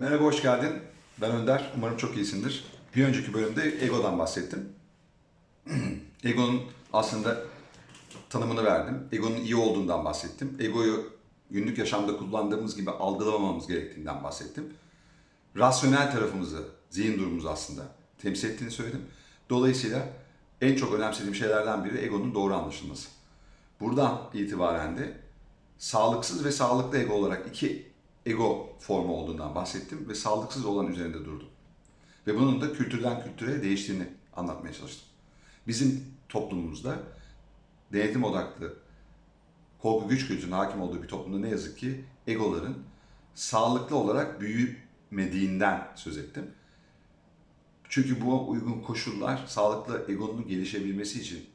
Merhaba, hoş geldin. Ben Önder. Umarım çok iyisindir. Bir önceki bölümde egodan bahsettim. Egonun aslında tanımını verdim. Egonun iyi olduğundan bahsettim. Egoyu günlük yaşamda kullandığımız gibi algılamamamız gerektiğinden bahsettim. Rasyonel tarafımızı, zihin durumumuzu aslında temsil ettiğini söyledim. Dolayısıyla en çok önemsediğim şeylerden biri egonun doğru anlaşılması. Buradan itibaren de sağlıksız ve sağlıklı ego olarak iki ego formu olduğundan bahsettim ve sağlıksız olan üzerinde durdum. Ve bunun da kültürden kültüre değiştiğini anlatmaya çalıştım. Bizim toplumumuzda denetim odaklı korku güç kültürünün hakim olduğu bir toplumda ne yazık ki egoların sağlıklı olarak büyümediğinden söz ettim. Çünkü bu uygun koşullar sağlıklı egonun gelişebilmesi için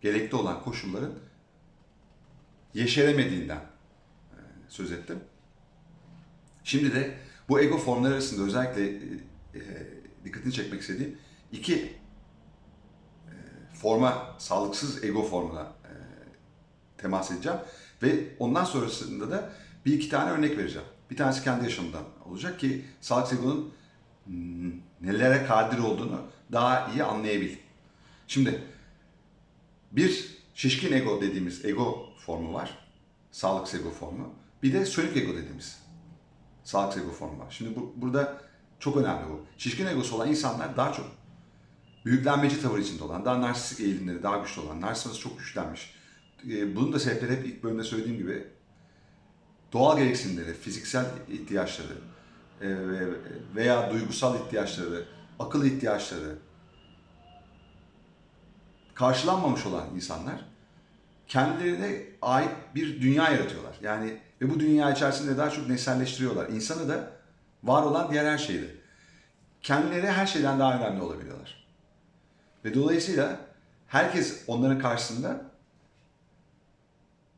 gerekli olan koşulların yeşeremediğinden e, söz ettim. Şimdi de bu ego formları arasında özellikle e, e, dikkatini çekmek istediğim iki e, forma, sağlıksız ego formuna e, temas edeceğim. Ve ondan sonrasında da bir iki tane örnek vereceğim. Bir tanesi kendi yaşamımdan olacak ki sağlıksız egonun hmm, nelere kadir olduğunu daha iyi anlayabil. Şimdi bir şişkin ego dediğimiz ego formu var. Sağlıksız ego formu. Bir de sönük ego dediğimiz sağlıksız ego formu var. Şimdi bu, burada çok önemli bu. Şişkin egosu olan insanlar daha çok büyüklenmeci tavır içinde olan, daha narsistik eğilimleri daha güçlü olan, narsizması çok güçlenmiş. Ee, Bunun da sebepleri hep ilk bölümde söylediğim gibi doğal gereksinimleri, fiziksel ihtiyaçları e, ve- veya duygusal ihtiyaçları, akıl ihtiyaçları karşılanmamış olan insanlar kendilerine ait bir dünya yaratıyorlar. Yani ve bu dünya içerisinde daha çok nesselleştiriyorlar. İnsanı da var olan diğer her şeyi de. Kendileri her şeyden daha önemli olabiliyorlar. Ve dolayısıyla herkes onların karşısında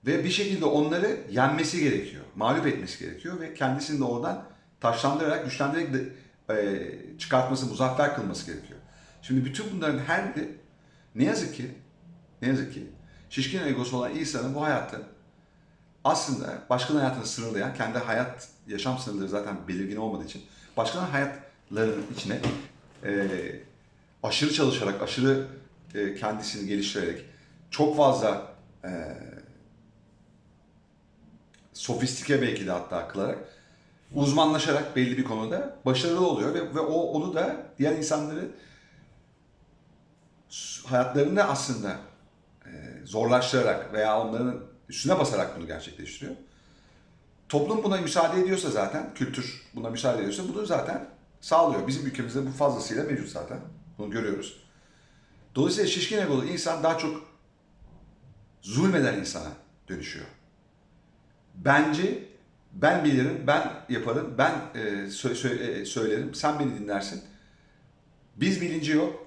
ve bir şekilde onları yenmesi gerekiyor. Mağlup etmesi gerekiyor ve kendisini de oradan taşlandırarak, güçlendirerek de, e, çıkartması, muzaffer kılması gerekiyor. Şimdi bütün bunların her biri ne yazık ki ne yazık ki şişkin egosu olan insanın bu hayatta aslında başkalarının hayatını sınırlayan, kendi hayat, yaşam sınırları zaten belirgin olmadığı için başkalarının hayatlarının içine e, aşırı çalışarak, aşırı e, kendisini geliştirerek, çok fazla e, sofistike belki de hatta kılarak, uzmanlaşarak belli bir konuda başarılı oluyor ve, ve o onu da diğer insanları hayatlarında aslında e, zorlaştırarak veya onların üstüne basarak bunu gerçekleştiriyor. Toplum buna müsaade ediyorsa zaten, kültür buna müsaade ediyorsa bunu zaten sağlıyor. Bizim ülkemizde bu fazlasıyla mevcut zaten. Bunu görüyoruz. Dolayısıyla şişkin egolu insan daha çok zulmeden insana dönüşüyor. Bence ben bilirim, ben yaparım, ben e, sö- sö- e, söylerim, sen beni dinlersin. Biz bilinci yok.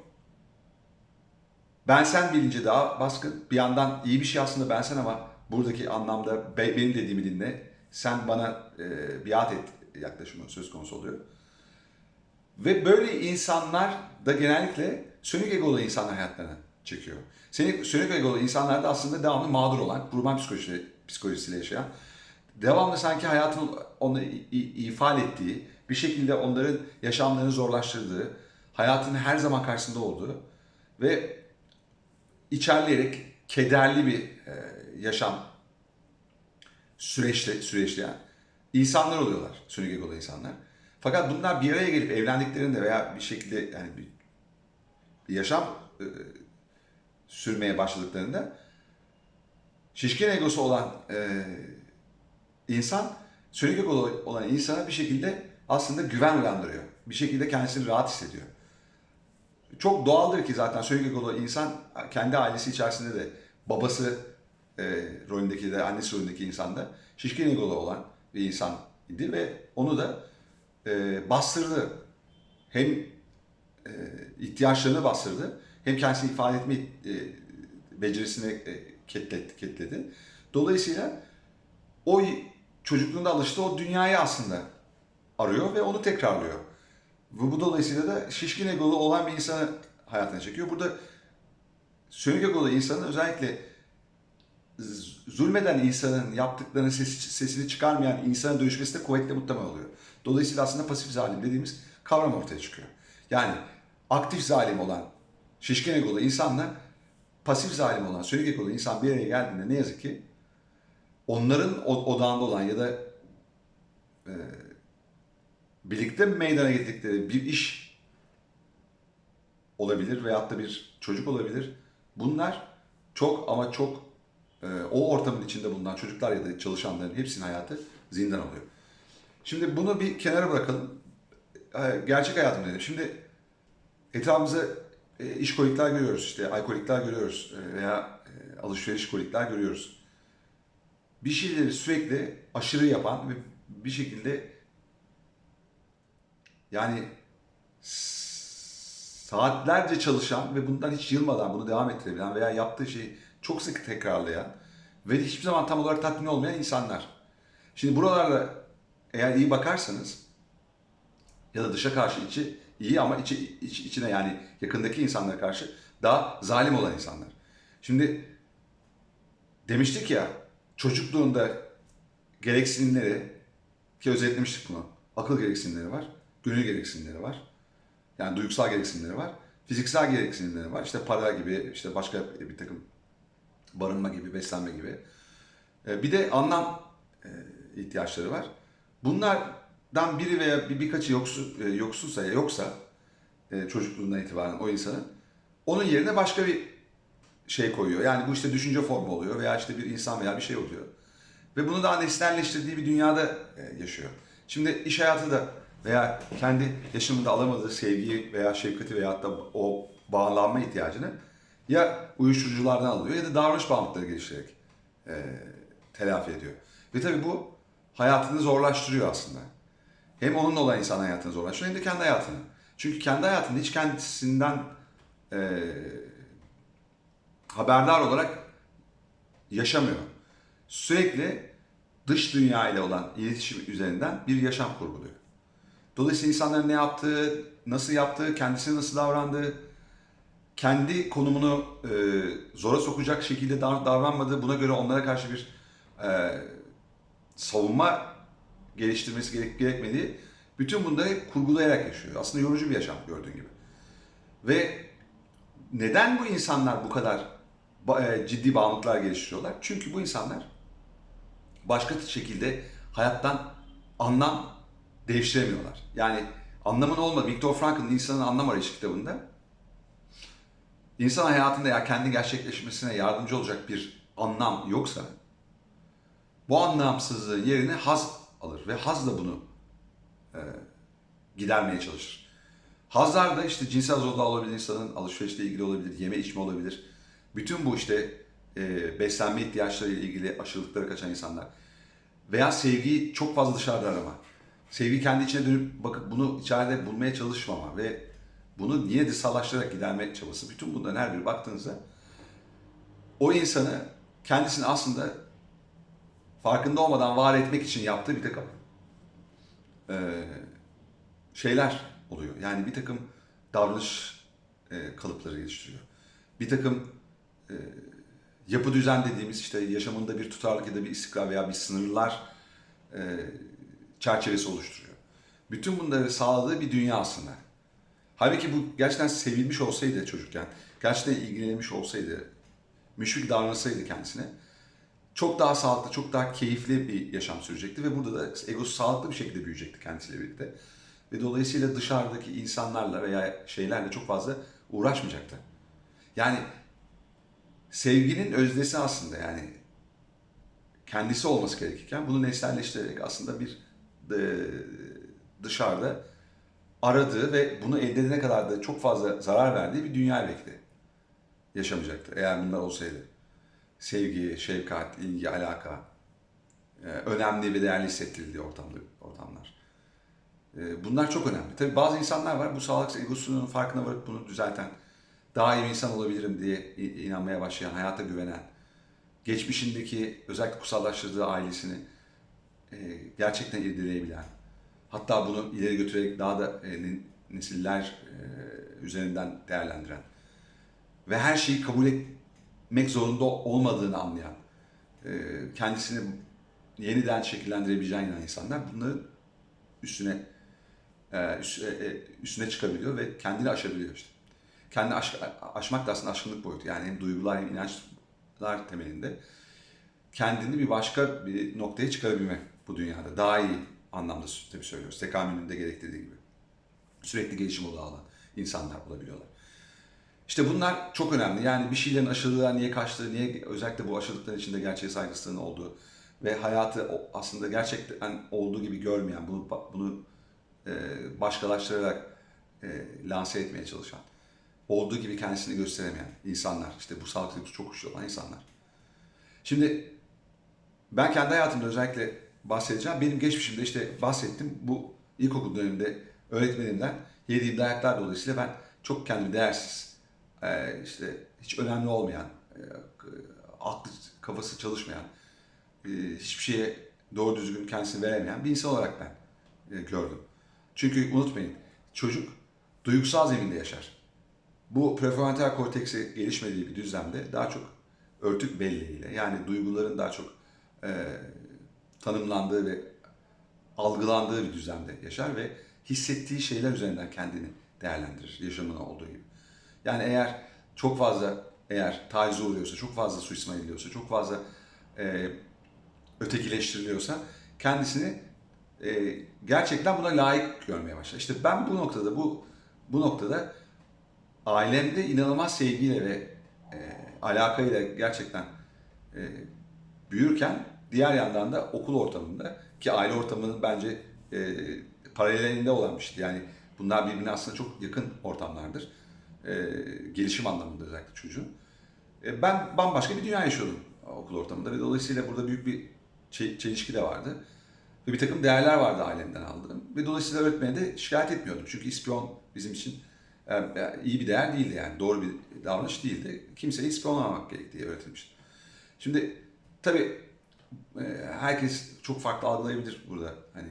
Ben sen bilinci daha baskın. Bir yandan iyi bir şey aslında ben sen ama buradaki anlamda be- benim dediğimi dinle. Sen bana e, biat et yaklaşımı söz konusu oluyor. Ve böyle insanlar da genellikle sönük egolu insanlar hayatlarına çekiyor. Sönük, sönük egolu insanlar da aslında devamlı mağdur olan, kurban psikoloji, psikolojisiyle yaşayan, devamlı sanki hayatın onu ifade ettiği, bir şekilde onların yaşamlarını zorlaştırdığı, hayatın her zaman karşısında olduğu ve içerleyerek kederli bir e, yaşam süreçte süreçleyen insanlar oluyorlar. Sönük egolu insanlar. Fakat bunlar bir araya gelip evlendiklerinde veya bir şekilde yani bir, bir yaşam e, sürmeye başladıklarında şişkin egosu olan e, insan sönük egolu olan insana bir şekilde aslında güven uyandırıyor. Bir şekilde kendisini rahat hissediyor. Çok doğaldır ki zaten sönük egolu insan kendi ailesi içerisinde de babası e, rolündeki de annesi rolündeki insan da şişkin egolu olan bir insan idi ve onu da e, bastırdı. Hem e, ihtiyaçlarını bastırdı hem kendisini ifade etme e, becerisini e, ketletti, ketledi. Dolayısıyla o çocukluğunda alıştığı o dünyayı aslında arıyor ve onu tekrarlıyor. Ve bu dolayısıyla da şişkin egolu olan bir insanı hayatına çekiyor. Burada sönük egolu insanın özellikle zulmeden insanın yaptıklarının ses- sesini çıkarmayan insana dönüşmesi de kuvvetle muhtemel oluyor. Dolayısıyla aslında pasif zalim dediğimiz kavram ortaya çıkıyor. Yani aktif zalim olan şişkin egolu insanla pasif zalim olan sönük egolu insan bir araya geldiğinde ne yazık ki onların odağında olan ya da e, birlikte meydana getirdikleri bir iş olabilir veyahut da bir çocuk olabilir. Bunlar çok ama çok o ortamın içinde bulunan çocuklar ya da çalışanların hepsinin hayatı zindan oluyor. Şimdi bunu bir kenara bırakalım. E, Gerçek hayatım dedim. Şimdi etrafımızda e, işkolikler görüyoruz, işte alkolikler görüyoruz e, veya e, alışveriş kolikler görüyoruz. Bir şeyleri sürekli aşırı yapan ve bir şekilde yani saatlerce çalışan ve bundan hiç yılmadan bunu devam ettirebilen veya yaptığı şeyi çok sık tekrarlayan ve hiçbir zaman tam olarak tatmin olmayan insanlar. Şimdi buralarda eğer iyi bakarsanız ya da dışa karşı içi iyi ama içi, iç- içine yani yakındaki insanlara karşı daha zalim olan insanlar. Şimdi demiştik ya çocukluğunda gereksinimleri ki özetlemiştik bunu. Akıl gereksinimleri var, gönül gereksinimleri var. Yani duygusal gereksinimleri var. Fiziksel gereksinimleri var. İşte para gibi, işte başka bir takım barınma gibi, beslenme gibi. Ee, Bir de anlam e, ihtiyaçları var. Bunlardan biri veya bir birkaçı yoksu, e, yoksunsa ya yoksa e, çocukluğundan itibaren o insanın onun yerine başka bir şey koyuyor. Yani bu işte düşünce formu oluyor veya işte bir insan veya bir şey oluyor. Ve bunu daha nesnelleştirdiği bir dünyada yaşıyor. Şimdi iş hayatı da veya kendi yaşamında alamadığı sevgiyi veya şefkati veya da o bağlanma ihtiyacını ya uyuşturuculardan alıyor ya da davranış bağımlılıkları geliştirerek e, telafi ediyor. Ve tabii bu hayatını zorlaştırıyor aslında. Hem onunla olan insan hayatını zorlaştırıyor hem de kendi hayatını. Çünkü kendi hayatında hiç kendisinden e, haberdar olarak yaşamıyor. Sürekli dış dünya ile olan iletişim üzerinden bir yaşam kurguluyor. Dolayısıyla insanların ne yaptığı, nasıl yaptığı, kendisine nasıl davrandığı, kendi konumunu e, zora sokacak şekilde dav- davranmadığı, buna göre onlara karşı bir e, savunma geliştirmesi gerek, gerekmediği, bütün bunları kurgulayarak yaşıyor. Aslında yorucu bir yaşam gördüğün gibi. Ve neden bu insanlar bu kadar e, ciddi bağımlılıklar geliştiriyorlar? Çünkü bu insanlar başka şekilde hayattan anlam devşiremiyorlar. Yani anlamın olmadığı, Viktor Frankl'ın İnsanın Anlam Arayışı kitabında insan hayatında ya kendi gerçekleşmesine yardımcı olacak bir anlam yoksa bu anlamsızlığın yerine haz alır ve haz da bunu e, gidermeye çalışır. Hazlar da işte cinsel zorluğa olabilir insanın, alışverişle ilgili olabilir, yeme içme olabilir. Bütün bu işte e, beslenme ihtiyaçları ile ilgili aşırılıklara kaçan insanlar. Veya sevgiyi çok fazla dışarıda arama. Sevgi kendi içine dönüp bakıp bunu içeride bulmaya çalışmama ve bunu niye dışsallaştırarak giderme çabası. Bütün bunların her biri baktığınızda o insanı kendisini aslında farkında olmadan var etmek için yaptığı bir takım e, şeyler oluyor. Yani bir takım davranış e, kalıpları geliştiriyor. Bir takım e, yapı düzen dediğimiz işte yaşamında bir tutarlılık ya da bir istikrar veya bir sınırlar e, çerçevesi oluşturuyor. Bütün bunları sağladığı bir dünya aslında. Halbuki bu gerçekten sevilmiş olsaydı çocukken, gerçekten ilgilenmiş olsaydı, müşfik davranılsaydı kendisine çok daha sağlıklı, çok daha keyifli bir yaşam sürecekti ve burada da egosu sağlıklı bir şekilde büyüyecekti kendisiyle birlikte. Ve dolayısıyla dışarıdaki insanlarla veya şeylerle çok fazla uğraşmayacaktı. Yani sevginin öznesi aslında yani kendisi olması gerekirken bunu nesnelleştirerek aslında bir dışarıda aradığı ve bunu elde edene kadar da çok fazla zarar verdiği bir dünya belki de yaşamayacaktı eğer bunlar olsaydı. Sevgi, şefkat, ilgi, alaka, e, önemli ve değerli hissettirildiği ortamda, ortamlar. E, Bunlar çok önemli. Tabii bazı insanlar var bu sağlık egosunun farkına varıp bunu düzelten, daha iyi bir insan olabilirim diye inanmaya başlayan, hayata güvenen, geçmişindeki özellikle kutsallaştırdığı ailesini e, gerçekten irdeleyebilen, hatta bunu ileri götürerek daha da e, ne- nesiller e, üzerinden değerlendiren ve her şeyi kabul etmek zorunda olmadığını anlayan, e, kendisini yeniden şekillendirebileceğine inanan insanlar bunların üstüne üst- e, üstüne çıkabiliyor ve kendini aşabiliyor işte. Kendini aş- aşmak da aslında aşkınlık boyutu. Yani hem duygular hem inançlar temelinde kendini bir başka bir noktaya çıkarabilme bu dünyada. Daha iyi anlamda tabii söylüyoruz. Tekamülün de gerektirdiği gibi. Sürekli gelişim odağı alan insanlar olabiliyorlar. İşte bunlar çok önemli. Yani bir şeylerin aşırılığa niye kaçtığı, niye özellikle bu aşırılıkların içinde gerçeğe saygısızlığın olduğu ve hayatı aslında gerçekten olduğu gibi görmeyen, bunu bunu e, başkalaştırarak e, lanse etmeye çalışan, olduğu gibi kendisini gösteremeyen insanlar, işte bu sağlıklı çok güçlü olan insanlar. Şimdi ben kendi hayatımda özellikle bahsedeceğim. Benim geçmişimde işte bahsettim. Bu ilkokul döneminde öğretmenimden yediğim dayaklar dolayısıyla ben çok kendimi değersiz, e, işte hiç önemli olmayan, e, aklı kafası çalışmayan, e, hiçbir şeye doğru düzgün kendisini veremeyen bir insan olarak ben gördüm. Çünkü unutmayın çocuk duygusal zeminde yaşar. Bu prefrontal korteksi gelişmediği bir düzlemde daha çok örtük belleğiyle yani duyguların daha çok tanımlandığı ve algılandığı bir düzlemde yaşar ve hissettiği şeyler üzerinden kendini değerlendirir yaşamına olduğu gibi. Yani eğer çok fazla eğer tacize uğruyorsa, çok fazla suistimal ediliyorsa, çok fazla e, ötekileştiriliyorsa kendisini e, gerçekten buna layık görmeye başlar. İşte ben bu noktada bu bu noktada ailemde inanılmaz sevgiyle ve e, alakayla gerçekten e, büyürken diğer yandan da okul ortamında ki aile ortamının bence e, paralelinde olan bir şey. Yani bunlar birbirine aslında çok yakın ortamlardır. E, gelişim anlamında özellikle çocuğun. E, ben bambaşka bir dünya yaşıyordum okul ortamında ve dolayısıyla burada büyük bir çe- çelişki de vardı. Ve bir takım değerler vardı ailemden aldığım. Ve dolayısıyla öğretmene de şikayet etmiyordum. Çünkü ispiyon bizim için e, e, iyi bir değer değildi yani. Doğru bir davranış değildi. Kimseyi ispiyonlamamak gerektiği öğretilmişti. Şimdi tabii herkes çok farklı algılayabilir burada. Hani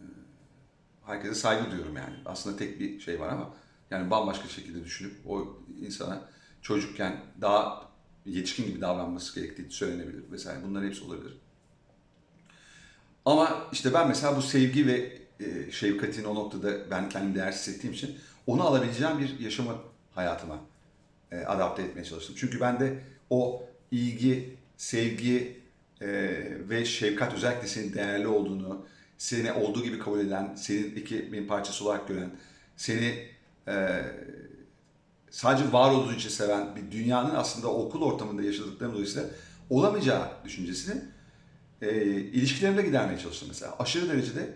e, herkese saygı duyuyorum yani. Aslında tek bir şey var ama yani bambaşka şekilde düşünüp o insana çocukken daha yetişkin gibi davranması gerektiği söylenebilir vesaire. Bunların hepsi olabilir. Ama işte ben mesela bu sevgi ve e, şefkatin o noktada ben kendimi değersiz hissettiğim için onu alabileceğim bir yaşamı hayatıma e, adapte etmeye çalıştım. Çünkü ben de o ilgi, sevgi e, ve şefkat özellikle senin değerli olduğunu, seni olduğu gibi kabul eden, senin ekibin parçası olarak gören, seni e, sadece var olduğu için seven bir dünyanın aslında okul ortamında yaşadıklarım dolayısıyla olamayacağı düşüncesini e, ilişkilerimde gidermeye çalıştım mesela. Aşırı derecede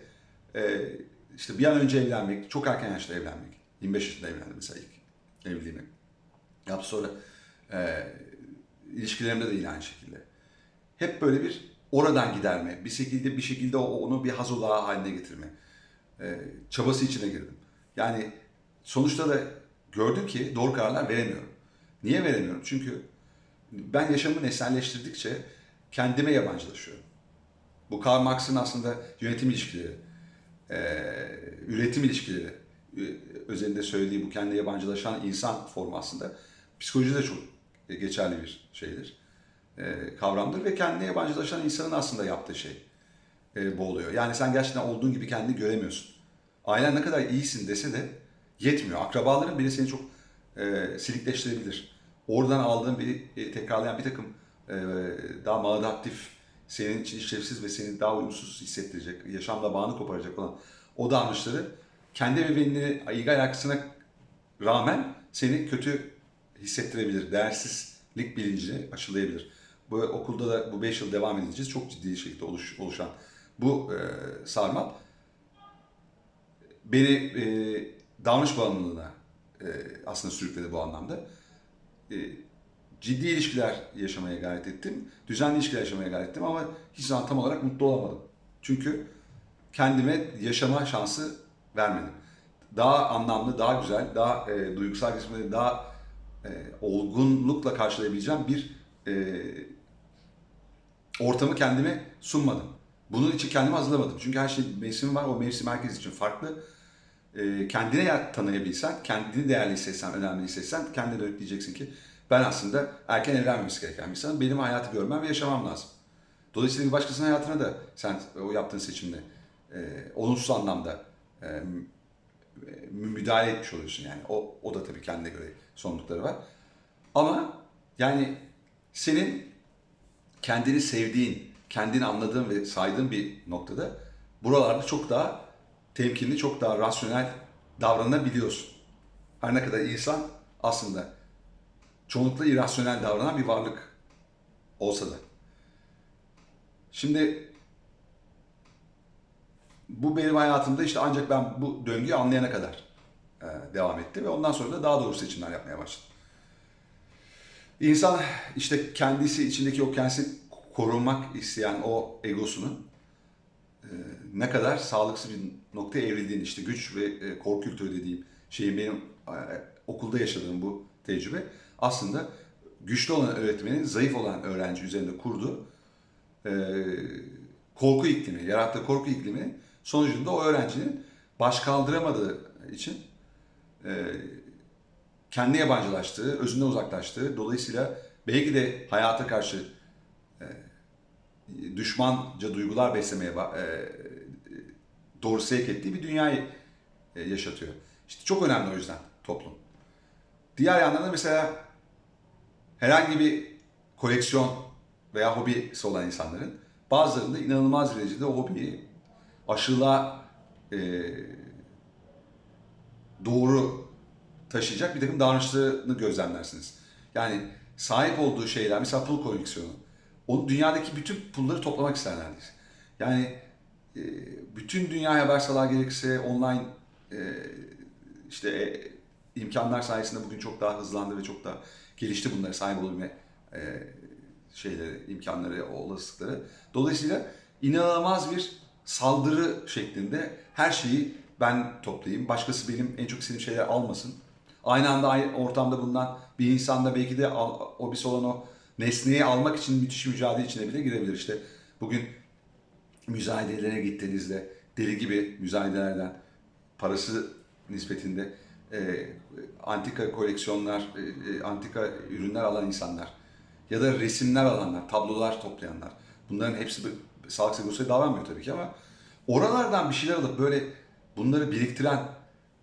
e, işte bir an önce evlenmek, çok erken yaşta evlenmek. 25 yaşında evlendim mesela ilk evliliğimi. Yaptı sonra e, ilişkilerimde de yine aynı şekilde. Hep böyle bir oradan giderme, bir şekilde bir şekilde onu bir haz odağı haline getirme e, çabası içine girdim. Yani sonuçta da gördüm ki doğru kararlar veremiyorum. Niye veremiyorum? Çünkü ben yaşamı nesnelleştirdikçe kendime yabancılaşıyorum. Bu Karl Marx'ın aslında yönetim ilişkileri, e, üretim ilişkileri e, özelinde söylediği bu kendi yabancılaşan insan formu aslında psikolojide çok geçerli bir şeydir. E, kavramdır ve kendine yabancılaşan insanın aslında yaptığı şey e, bu oluyor. Yani sen gerçekten olduğun gibi kendini göremiyorsun. Ailen ne kadar iyisin dese de yetmiyor. Akrabaların bile seni çok e, silikleştirebilir. Oradan aldığın bir e, tekrarlayan bir takım e, daha maladaptif, senin için işlevsiz ve seni daha uyumsuz hissettirecek, yaşamla bağını koparacak olan o davranışları kendi ebeveynleri ilgi alakasına rağmen seni kötü hissettirebilir. Değersizlik bilincini aşılayabilir. Bu okulda da bu 5 yıl devam edeceğiz. Çok ciddi şekilde oluş, oluşan bu e, sarmal beni e, davranış bağımlılığına e, aslında sürükledi bu anlamda. E, ciddi ilişkiler yaşamaya gayret ettim. Düzenli ilişkiler yaşamaya gayret ettim ama hiç zaman tam olarak mutlu olamadım. Çünkü kendime yaşama şansı vermedim. Daha anlamlı, daha güzel, daha e, duygusal kısımları daha e, olgunlukla karşılayabileceğim bir e, ortamı kendime sunmadım. Bunun için kendimi hazırlamadım. Çünkü her şey mevsimi var. O mevsim herkes için farklı. E, kendine ya- tanıyabilsen, kendini değerli hissetsen, önemli hissetsen kendine dönüp diyeceksin ki ben aslında erken evlenmemesi gereken bir insanım. Benim hayatı görmem ve yaşamam lazım. Dolayısıyla bir başkasının hayatına da sen o yaptığın seçimle e, olumsuz anlamda e, mü- müdahale etmiş oluyorsun yani. O, o da tabii kendine göre sorumlulukları var. Ama yani senin kendini sevdiğin, kendini anladığın ve saydığın bir noktada buralarda çok daha temkinli, çok daha rasyonel davranabiliyorsun. Her ne kadar insan aslında çoğunlukla irrasyonel davranan bir varlık olsa da. Şimdi bu benim hayatımda işte ancak ben bu döngüyü anlayana kadar devam etti ve ondan sonra da daha doğru seçimler yapmaya başladım. İnsan işte kendisi içindeki o kendisi korunmak isteyen o egosunun e, ne kadar sağlıksız bir noktaya evrildiğini işte güç ve e, korku kültürü dediğim şeyin benim e, okulda yaşadığım bu tecrübe aslında güçlü olan öğretmenin zayıf olan öğrenci üzerinde kurduğu korku iklimi, yarattığı korku iklimi sonucunda o öğrencinin baş kaldıramadığı için kendi yabancılaştığı, özünden uzaklaştığı, dolayısıyla belki de hayata karşı e, düşmanca duygular beslemeye e, doğru sevk ettiği bir dünyayı e, yaşatıyor. İşte çok önemli o yüzden toplum. Diğer yandan da mesela herhangi bir koleksiyon veya hobisi olan insanların bazılarında inanılmaz derecede o hobiyi aşırılığa e, doğru taşıyacak bir takım davranışlarını gözlemlersiniz. Yani sahip olduğu şeyler, mesela pul koleksiyonu. O dünyadaki bütün pulları toplamak ister neredeyse. Yani e, bütün dünyaya haber salar gerekirse online e, işte e, imkanlar sayesinde bugün çok daha hızlandı ve çok daha gelişti bunlara sahip olabilme şeyleri, imkanları, olasılıkları. Dolayısıyla inanılmaz bir saldırı şeklinde her şeyi ben toplayayım. Başkası benim en çok istediğim şeyler almasın. Aynı anda aynı ortamda bulunan bir insanda belki de al, o bir olan o nesneyi almak için müthiş mücadele içine bile girebilir. İşte bugün müzayedelere gittiğinizde deli gibi müzayedelerden parası nispetinde e, antika koleksiyonlar, e, e, antika ürünler alan insanlar ya da resimler alanlar, tablolar toplayanlar. Bunların hepsi bir, sağlık sigortası davranmıyor tabii ki ama oralardan bir şeyler alıp böyle bunları biriktiren,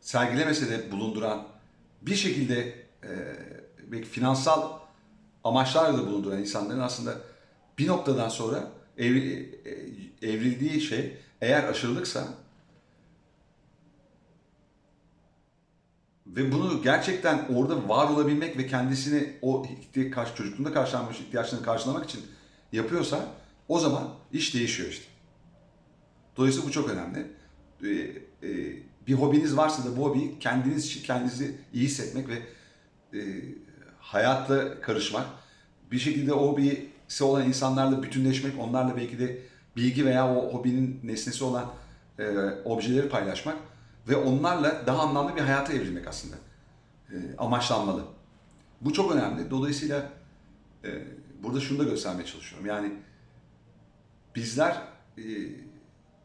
sergilemese de bulunduran, bir şekilde e, belki finansal amaçlarla da bulunduran insanların aslında bir noktadan sonra evri- e, evrildiği şey eğer aşırılıksa ve bunu gerçekten orada var olabilmek ve kendisini o ihti- karşı çocukluğunda karşılanmış ihtiyaçlarını karşılamak için yapıyorsa o zaman iş değişiyor işte. Dolayısıyla bu çok önemli. Ee, e, bir hobiniz varsa da bu hobiyi kendiniz için kendinizi iyi hissetmek ve e, hayatla karışmak, bir şekilde o hobisi olan insanlarla bütünleşmek, onlarla belki de bilgi veya o hobinin nesnesi olan e, objeleri paylaşmak ve onlarla daha anlamlı bir hayata evrilmek aslında e, amaçlanmalı. Bu çok önemli. Dolayısıyla e, burada şunu da göstermeye çalışıyorum. Yani bizler e,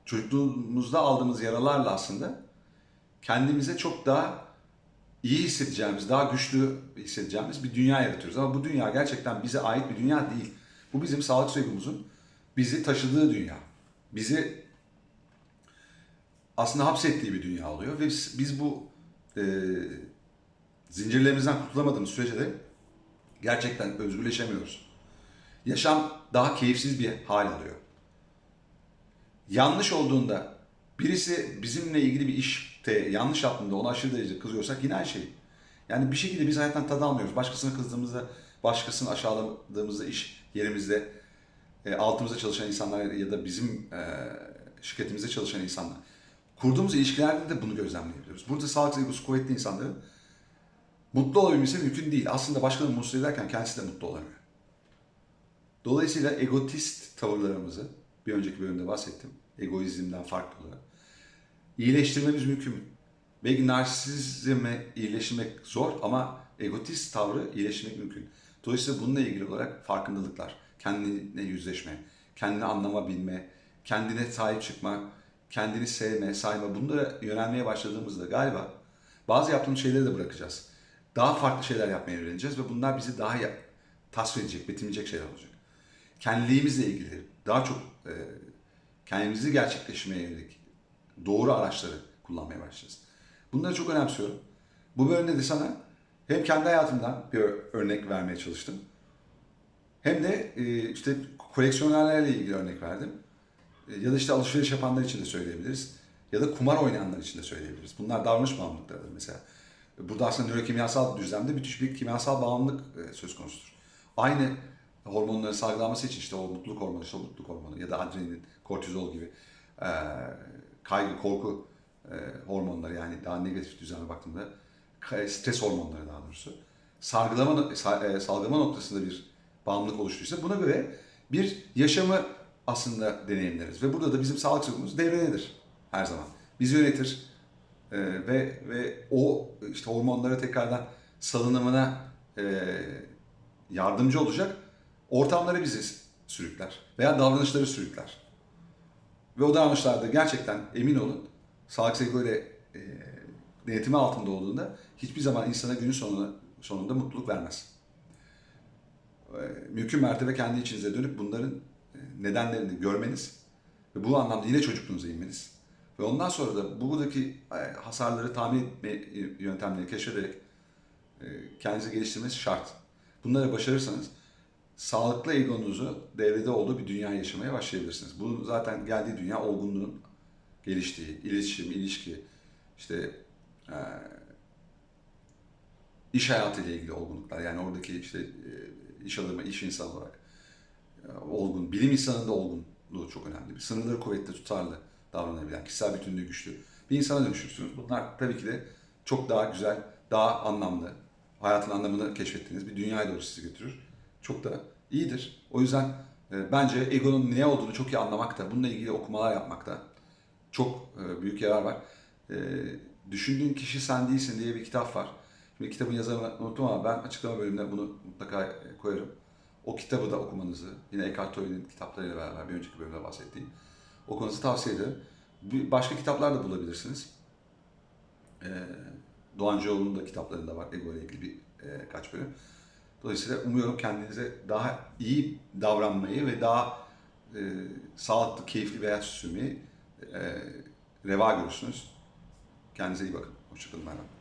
çocukluğumuzda aldığımız yaralarla aslında kendimize çok daha iyi hissedeceğimiz, daha güçlü hissedeceğimiz bir dünya yaratıyoruz. Ama bu dünya gerçekten bize ait bir dünya değil. Bu bizim sağlık duygumuzun bizi taşıdığı dünya. Bizi aslında hapsettiği bir dünya oluyor ve biz, biz bu e, zincirlerimizden kurtulamadığımız sürece de gerçekten özgürleşemiyoruz. Yaşam daha keyifsiz bir hal alıyor. Yanlış olduğunda birisi bizimle ilgili bir işte yanlış yaptığında ona aşırı derecede kızıyorsak yine aynı şey. Yani bir şekilde biz hayattan tad almıyoruz. Başkasına kızdığımızda, başkasını aşağıladığımızda iş yerimizde e, altımızda çalışan insanlar ya da bizim e, şirketimizde çalışan insanlar. Kurduğumuz ilişkilerde de bunu gözlemleyebiliyoruz. Burada sağlık duygusu kuvvetli insanların mutlu olabilmesi mümkün değil. Aslında başkalarını mutsuz ederken kendisi de mutlu olamıyor. Dolayısıyla egotist tavırlarımızı bir önceki bölümde bahsettim. Egoizmden farklı olarak. İyileştirmemiz mümkün. Belki narsizmi iyileştirmek zor ama egotist tavrı iyileştirmek mümkün. Dolayısıyla bununla ilgili olarak farkındalıklar, kendine yüzleşme, kendini anlama bilme, kendine sahip çıkma, kendini sevme, sayma bunlara yönelmeye başladığımızda galiba bazı yaptığımız şeyleri de bırakacağız. Daha farklı şeyler yapmaya öğreneceğiz ve bunlar bizi daha tasvir edecek, betimleyecek şeyler olacak. Kendiliğimizle ilgili daha çok e, kendimizi gerçekleştirmeye yönelik doğru araçları kullanmaya başlayacağız. Bunları çok önemsiyorum. Bu bölümde de sana hem kendi hayatımdan bir örnek vermeye çalıştım. Hem de e, işte koleksiyonerlerle ilgili örnek verdim. E, Ya da işte alışveriş yapanlar için de söyleyebiliriz. Ya da kumar oynayanlar için de söyleyebiliriz. Bunlar davranış bağımlılıklarıdır mesela. Burada aslında nörokimyasal düzlemde müthiş bir kimyasal bağımlılık e, söz konusudur. Aynı hormonların salgılanması için işte o mutluluk hormonu, işte o mutluluk hormonu ya da adrenalin, kortizol gibi kaygı, korku e, hormonları yani daha negatif düzleme baktığımda stres hormonları daha doğrusu salgılama, sa- e, salgılama noktasında bir bağımlılık oluştuysa buna göre bir yaşamı aslında deneyimleriz. Ve burada da bizim sağlık sorunumuz devrededir her zaman. Bizi yönetir e, ve ve o işte hormonlara tekrardan salınımına e, yardımcı olacak ortamları bizi sürükler veya davranışları sürükler. Ve o davranışlarda gerçekten emin olun sağlık sektörü e, denetimi altında olduğunda hiçbir zaman insana günün sonunda, sonunda mutluluk vermez. E, mümkün mertebe kendi içinize dönüp bunların e, nedenlerini görmeniz ve bu anlamda yine çocukluğunuza inmeniz ve ondan sonra da buradaki e, hasarları tamir etme yöntemlerini keşfederek e, kendinizi geliştirmeniz şart. Bunları başarırsanız sağlıklı egonuzu devrede olduğu bir dünya yaşamaya başlayabilirsiniz. Bu zaten geldiği dünya olgunluğun geliştiği, iletişim, ilişki, işte e, iş hayatıyla ilgili olgunluklar. Yani oradaki işte e, iş adamı, iş insanı olarak e, olgun, bilim insanında olgunluğu çok önemli. Bir sınırları kuvvetli, tutarlı davranabilen, kişisel bütünlüğü güçlü bir insana dönüşürsünüz. Bunlar tabii ki de çok daha güzel, daha anlamlı, hayatın anlamını keşfettiğiniz bir dünyaya doğru sizi götürür. Çok da iyidir. O yüzden e, bence egonun ne olduğunu çok iyi anlamakta, bununla ilgili okumalar yapmakta çok e, büyük yarar var. E, Düşündüğün kişi sen değilsin diye bir kitap var. Şimdi kitabın yazarını unuttum ama ben açıklama bölümüne bunu mutlaka e, koyarım. O kitabı da okumanızı, yine Eckhart Tolle'nin kitaplarıyla beraber bir önceki bölümde bahsettiğim, okumanızı tavsiye ederim. Başka kitaplar da bulabilirsiniz. E, Doğan Cioğlu'nun da kitaplarında var Ego ile ilgili bir e, bölüm. Dolayısıyla umuyorum kendinize daha iyi davranmayı ve daha e, sağlıklı, keyifli hayat sürmeyi e, reva görürsünüz. Kendinize iyi bakın. Hoşçakalın. Merhaba.